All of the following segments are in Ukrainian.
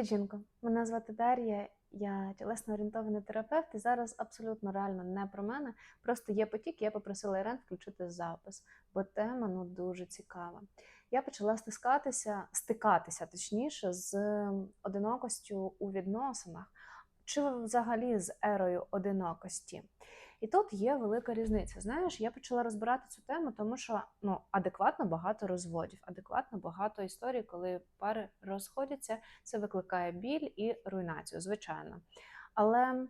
Привіт, жінко! Мене звати Дар'я, я тілесно орієнтований терапевт, і зараз абсолютно реально не про мене. Просто є потік, я попросила Ірен включити запис, бо тема ну дуже цікава. Я почала стискатися, стикатися точніше з одинокостю у відносинах, чи взагалі з ерою одинокості. І тут є велика різниця. Знаєш, я почала розбирати цю тему, тому що ну адекватно багато розводів, адекватно багато історій, коли пари розходяться, це викликає біль і руйнацію, звичайно. Але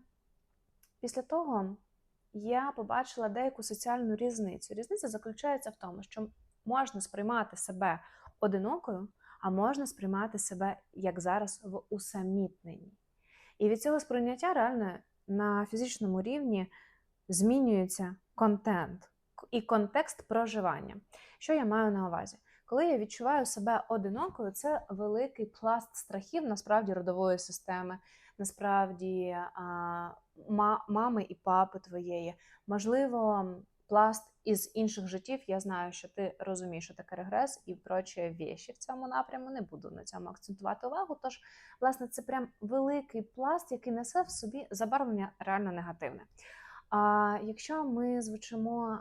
після того я побачила деяку соціальну різницю. Різниця заключається в тому, що можна сприймати себе одинокою, а можна сприймати себе як зараз в усамітненні. І від цього сприйняття реально на фізичному рівні змінюється контент і контекст проживання. Що я маю на увазі? Коли я відчуваю себе одинокою, це великий пласт страхів насправді родової системи, насправді мами і папи твоєї, можливо, пласт із інших життів. Я знаю, що ти розумієш, що таке регрес і прочі віші в цьому напряму. Не буду на цьому акцентувати увагу. Тож, власне, це прям великий пласт, який несе в собі забарвлення реально негативне. А якщо ми звучимо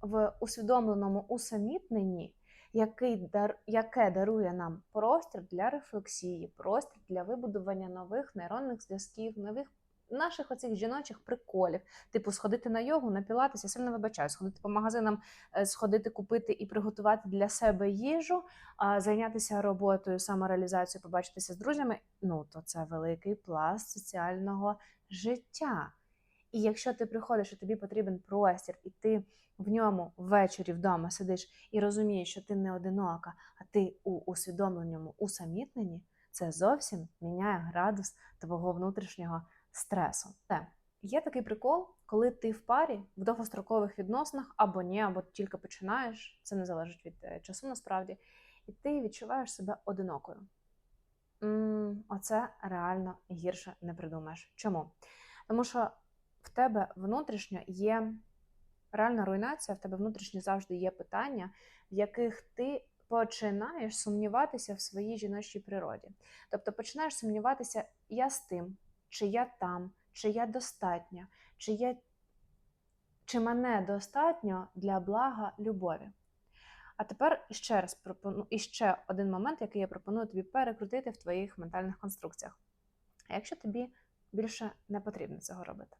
в усвідомленому усамітненні, який дар, яке дарує нам простір для рефлексії, простір для вибудування нових нейронних зв'язків, нових наших оцих жіночих приколів, типу сходити на йогу, напілатися, сильно вибачаю, сходити по магазинам, е, сходити купити і приготувати для себе їжу, зайнятися роботою, самореалізацією, побачитися з друзями. Ну то це великий пласт соціального життя. І якщо ти приходиш і тобі потрібен простір, і ти в ньому ввечері вдома сидиш і розумієш, що ти не одинока, а ти у усвідомленому усамітненні, це зовсім міняє градус твого внутрішнього стресу. Те, є такий прикол, коли ти в парі в довгострокових відносинах або ні, або тільки починаєш, це не залежить від е, часу насправді, і ти відчуваєш себе одинокою. М -м, оце реально гірше не придумаєш. Чому? Тому що в тебе внутрішньо є реальна руйнація, в тебе внутрішньо завжди є питання, в яких ти починаєш сумніватися в своїй жіночій природі. Тобто починаєш сумніватися, я з тим, чи я там, чи я достатня, чи я. Чи мене достатньо для блага любові? А тепер ще раз пропоную ще один момент, який я пропоную тобі перекрутити в твоїх ментальних конструкціях. А якщо тобі більше не потрібно цього робити?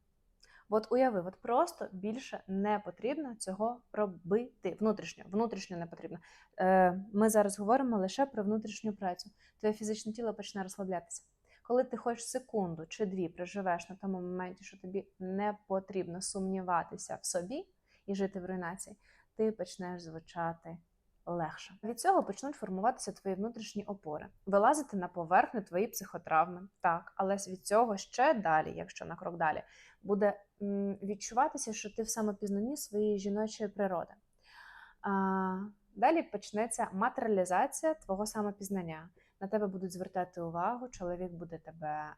От уяви, от просто більше не потрібно цього робити. Внутрішньо, внутрішньо не потрібно. Е, Ми зараз говоримо лише про внутрішню працю. Твоє фізичне тіло почне розслаблятися. Коли ти хоч секунду чи дві проживеш на тому моменті, що тобі не потрібно сумніватися в собі і жити в руйнації, ти почнеш звучати легше. Від цього почнуть формуватися твої внутрішні опори, вилазити на поверхню твої психотравми. Так, але від цього ще далі, якщо на крок далі, буде відчуватися, що ти в самопізнанні своєї жіночої природи. А, Далі почнеться матеріалізація твого самопізнання. На тебе будуть звертати увагу, чоловік буде тебе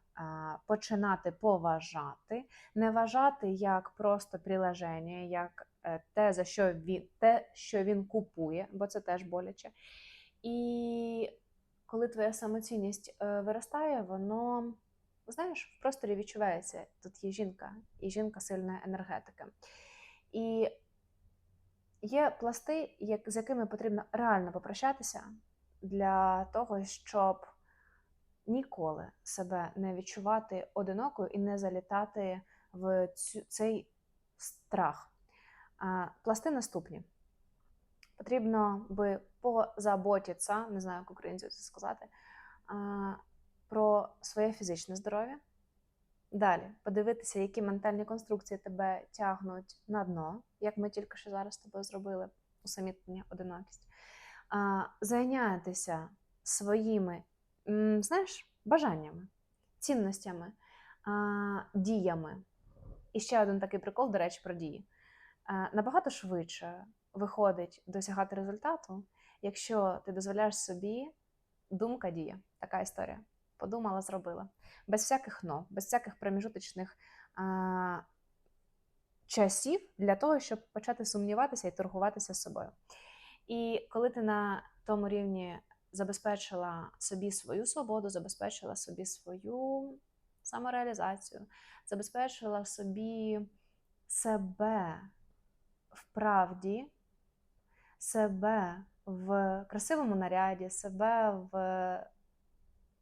починати поважати, не вважати як просто прилеження, як е, те, за що він те, що він купує, бо це теж боляче. І коли твоя самоцінність е, виростає, воно знаєш, в просторі відчувається, тут є жінка, і жінка сильна енергетика. І є пласти, з якими потрібно реально попрощатися для того, щоб ніколи себе не відчувати одинокою і не залітати в цей страх. Пласти наступні. Потрібно би позаботитися, не знаю, як українцю це сказати, про своє фізичне здоров'я. Далі подивитися, які ментальні конструкції тебе тягнуть на дно, як ми тільки що зараз тобою зробили усамітнення, одинокість. Зайнятися своїми, знаєш, бажаннями, цінностями, діями. І ще один такий прикол, до речі, про дії. Набагато швидше виходить досягати результату, якщо ти дозволяєш собі думка дія. Така історія подумала, зробила. Без всяких но, без всяких проміжуточних а, часів для того, щоб почати сумніватися і торгуватися з собою. І коли ти на тому рівні забезпечила собі свою свободу, забезпечила собі свою самореалізацію, забезпечила собі себе в правді, себе в красивому наряді, себе в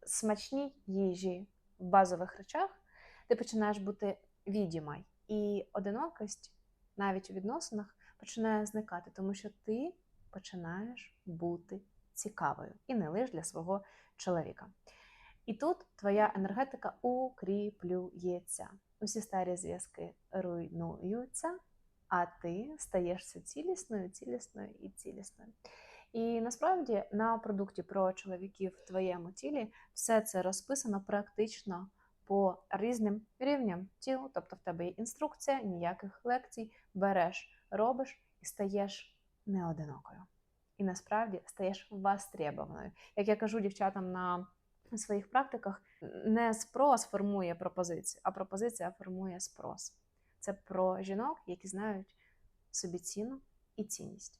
смачній їжі, в базових речах, ти починаєш бути відімай. І одинокость навіть у відносинах починає зникати, тому що ти починаєш бути цікавою і не лише для свого чоловіка. І тут твоя енергетика укріплюється. Усі старі зв'язки руйнуються, а ти стаєшся цілісною, цілісною і цілісною. І насправді на продукті про чоловіків в твоєму тілі все це розписано практично по різним рівням тілу. Тобто в тебе є інструкція, ніяких лекцій, береш, робиш і стаєш неодинокою. І насправді стаєш востребованою. Як я кажу дівчатам на своїх практиках, не спрос формує пропозицію, а пропозиція формує спрос. Це про жінок, які знають собі ціну і цінність.